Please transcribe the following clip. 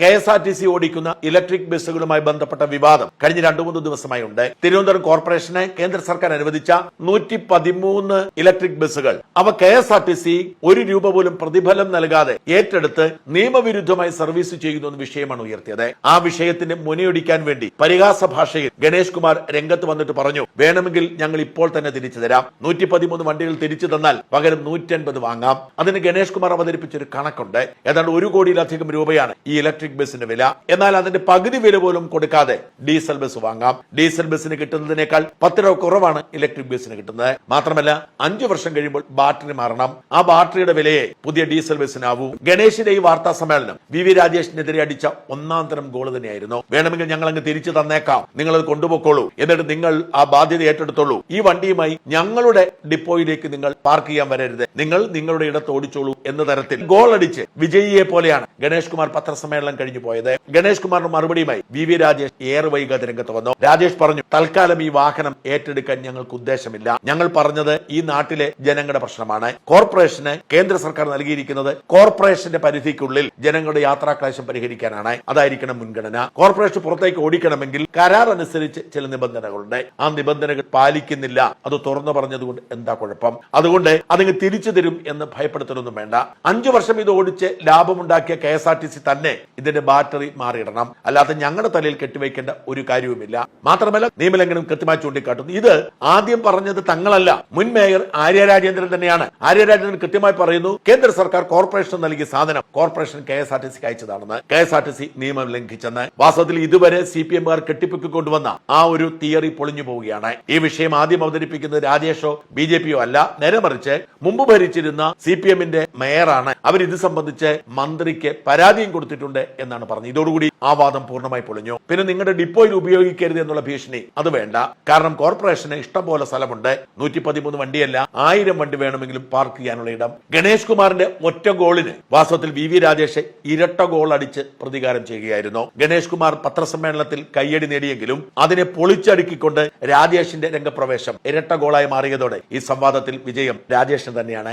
K S R T C ഓടിക്കുന്ന electric ബസ്സുകളുമായി ബന്ധപ്പെട്ട വിവാദം കഴിഞ്ഞ രണ്ടു മൂന്ന് ദിവസമായി ഉണ്ട് തിരുവനന്തപുരം കോർപ്പറേഷനെ കേന്ദ്ര സർക്കാർ അനുവദിച്ച നൂറ്റി പതിമൂന്ന് ഇലക്ട്രിക് ബസ്സുകൾ. അവ K S R T C ഒരു രൂപ പോലും പ്രതിഫലം നൽകാതെ ഏറ്റെടുത്ത് നിയമവിരുദ്ധമായി സർവീസ് ചെയ്യുന്നു എന്ന വിഷയമാണ് ഉയർത്തിയത്. ആ വിഷയത്തിന് മുനയൊടിക്കാൻ വേണ്ടി പരിഹാസ ഭാഷയിൽ ഗണേഷ് കുമാർ രംഗത്ത് വന്നിട്ട് പറഞ്ഞു വേണമെങ്കിൽ ഞങ്ങൾ ഇപ്പോൾ തന്നെ തിരിച്ചു തരാം. നൂറ്റി പതിമൂന്ന് വണ്ടികൾ തിരിച്ചു തന്നാൽ പകരം നൂറ്റൻപത് വാങ്ങാം. അതിന് ഗണേഷ് കുമാർ അവതരിപ്പിച്ചൊരു കണക്കുണ്ട്. ഏതാണ്ട് ഒരു കോടിയിലധികം രൂപയാണ് ഈ ഇലക്ട്രിക് ബസ്സിന്റെ വില. എന്നാൽ അതിന്റെ പകുതി വില പോലും കൊടുക്കാതെ ഡീസൽ ബസ് വാങ്ങാം. ഡീസൽ ബസ്സിന് കിട്ടുന്നതിനേക്കാൾ പത്ത് രൂപ കുറവാണ് ഇലക്ട്രിക് ബസ്സിന് കിട്ടുന്നത്. മാത്രമല്ല അഞ്ചു വർഷം കഴിയുമ്പോൾ ബാറ്ററി മാറണം. ആ ബാറ്ററിയുടെ വിലയെ പുതിയ ഡീസൽ ബസ്സിനാവൂ. ഗണേശിന്റെ ഈ വാർത്താ സമ്മേളനം വി വി രാജേഷിനെതിരെ അടിച്ച ഒന്നാം തരം ഗോൾ തന്നെയായിരുന്നു. വേണമെങ്കിൽ ഞങ്ങൾ അങ്ങ് തിരിച്ചു തന്നേക്കാം. നിങ്ങൾ അത് കൊണ്ടുപോയിക്കോളൂ. എന്നിട്ട് നിങ്ങൾ ആ ബാധ്യത ഏറ്റെടുത്തോളൂ. ഈ വണ്ടിയുമായി ഞങ്ങളുടെ ഡിപ്പോയിലേക്ക് നിങ്ങൾ പാർക്ക് ചെയ്യാൻ വരരുത്. നിങ്ങൾ നിങ്ങളുടെ ഇടത്ത് ഓടിച്ചോളൂ എന്ന തരത്തിൽ ഗോൾ അടിച്ച് വിജയിയെ പോലെയാണ് ഗണേഷ് കുമാർ പത്രസമ്മേളനം കഴിഞ്ഞു പോയത്. ഗണേഷ് കുമാറിന് മറുപടിയുമായി വി വി രാജേഷ് ഏറെ വൈകാതെ രംഗത്ത് വന്നു. രാജേഷ് പറഞ്ഞു തൽക്കാലം ഈ വാഹനം ഏറ്റെടുക്കാൻ ഞങ്ങൾക്ക് ഉദ്ദേശമില്ല. ഞങ്ങൾ പറഞ്ഞത് ഈ നാട്ടിലെ ജനങ്ങളുടെ പ്രശ്നമാണ്. കോർപ്പറേഷന് കേന്ദ്ര സർക്കാർ നൽകിയിരിക്കുന്നത് കോർപ്പറേഷന്റെ പരിധിക്കുള്ളിൽ ജനങ്ങളുടെ യാത്രാക്ലേശം പരിഹരിക്കാനാണ്. അതായിരിക്കണം മുൻഗണന. കോർപ്പറേഷൻ പുറത്തേക്ക് ഓടിക്കണമെങ്കിൽ കരാർ അനുസരിച്ച് ചില നിബന്ധനകളുണ്ട്. ആ നിബന്ധനകൾ പാലിക്കുന്നില്ല. അത് തുറന്നു പറഞ്ഞതുകൊണ്ട് എന്താ കുഴപ്പം? അതുകൊണ്ട് അതിങ്ങ് തിരിച്ചു തരും എന്ന് ഭയപ്പെടുത്തലൊന്നും വേണ്ട. അഞ്ചു വർഷം ഇത് ഓടിച്ച് ലാഭമുണ്ടാക്കിയ K S R T C തന്നെ ഇതിന്റെ ബാറ്ററി മാറിയിടണം. അല്ലാതെ ഞങ്ങളുടെ തലയിൽ കെട്ടിവെക്കേണ്ട ഒരു കാര്യവുമില്ല. മാത്രമല്ല നിയമലംഘനം കൃത്യമായി ചൂണ്ടിക്കാട്ടുന്നു. ഇത് ആദ്യം പറഞ്ഞത് തങ്ങളല്ല. മുൻ മേയർ ആര്യ രാജേന്ദ്രൻ തന്നെയാണ്. ആര്യ രാജേന്ദ്രൻ കൃത്യമായി പറയുന്നു കേന്ദ്ര സർക്കാർ കോർപ്പറേഷൻ നൽകിയ സാധനം corporation K S R T സിക്ക് അയച്ചതാണെന്ന്. K S R T C നിയമം ലംഘിച്ചെന്ന്. വാസ്തവത്തിൽ ഇതുവരെ സി പി എംകാർ കെട്ടിപ്പൊക്കിക്കൊണ്ടുവന്ന ആ ഒരു തിയറി പൊളിഞ്ഞു പോവുകയാണ്. ഈ വിഷയം ആദ്യം അവതരിപ്പിക്കുന്നത് രാജേഷോ ബി ജെ പിയോ അല്ല. നേരെ മറിച്ച് മുമ്പ് ഭരിച്ചിരുന്ന സി പി എമ്മിന്റെ മേയറാണ്. അവർ ഇത് സംബന്ധിച്ച് മന്ത്രിക്ക് പരാതിയും കൊടുത്തിട്ടുണ്ട്. എന്നാണ് പറഞ്ഞത്. ഇതോടുകൂടി ആ വാദം പൂർണമായി പൊളിഞ്ഞു. പിന്നെ നിങ്ങളുടെ ഡിപ്പോയിൽ ഉപയോഗിക്കരുത് എന്നുള്ള ഭീഷണി അത് വേണ്ട. കാരണം കോർപ്പറേഷന് ഇഷ്ടം പോലെ സ്ഥലമുണ്ട്. നൂറ്റി പതിമൂന്ന് വണ്ടിയല്ല ആയിരം വണ്ടി വേണമെങ്കിലും പാർക്ക് ചെയ്യാനുള്ള ഇടം. ഗണേഷ് കുമാറിന്റെ ഒറ്റ ഗോളിന് വാസ്തവത്തിൽ വി വി രാജേഷ് ഇരട്ട ഗോൾ അടിച്ച് പ്രതികാരം ചെയ്യുകയായിരുന്നു. ഗണേഷ് കുമാർ പത്രസമ്മേളനത്തിൽ കയ്യടി നേടിയെങ്കിലും അതിനെ പൊളിച്ചടുക്കിക്കൊണ്ട് രാജേഷിന്റെ രംഗപ്രവേശം ഇരട്ട ഗോളായി മാറിയതോടെ ഈ സംവാദത്തിൽ വിജയം രാജേഷിന് തന്നെയാണ്.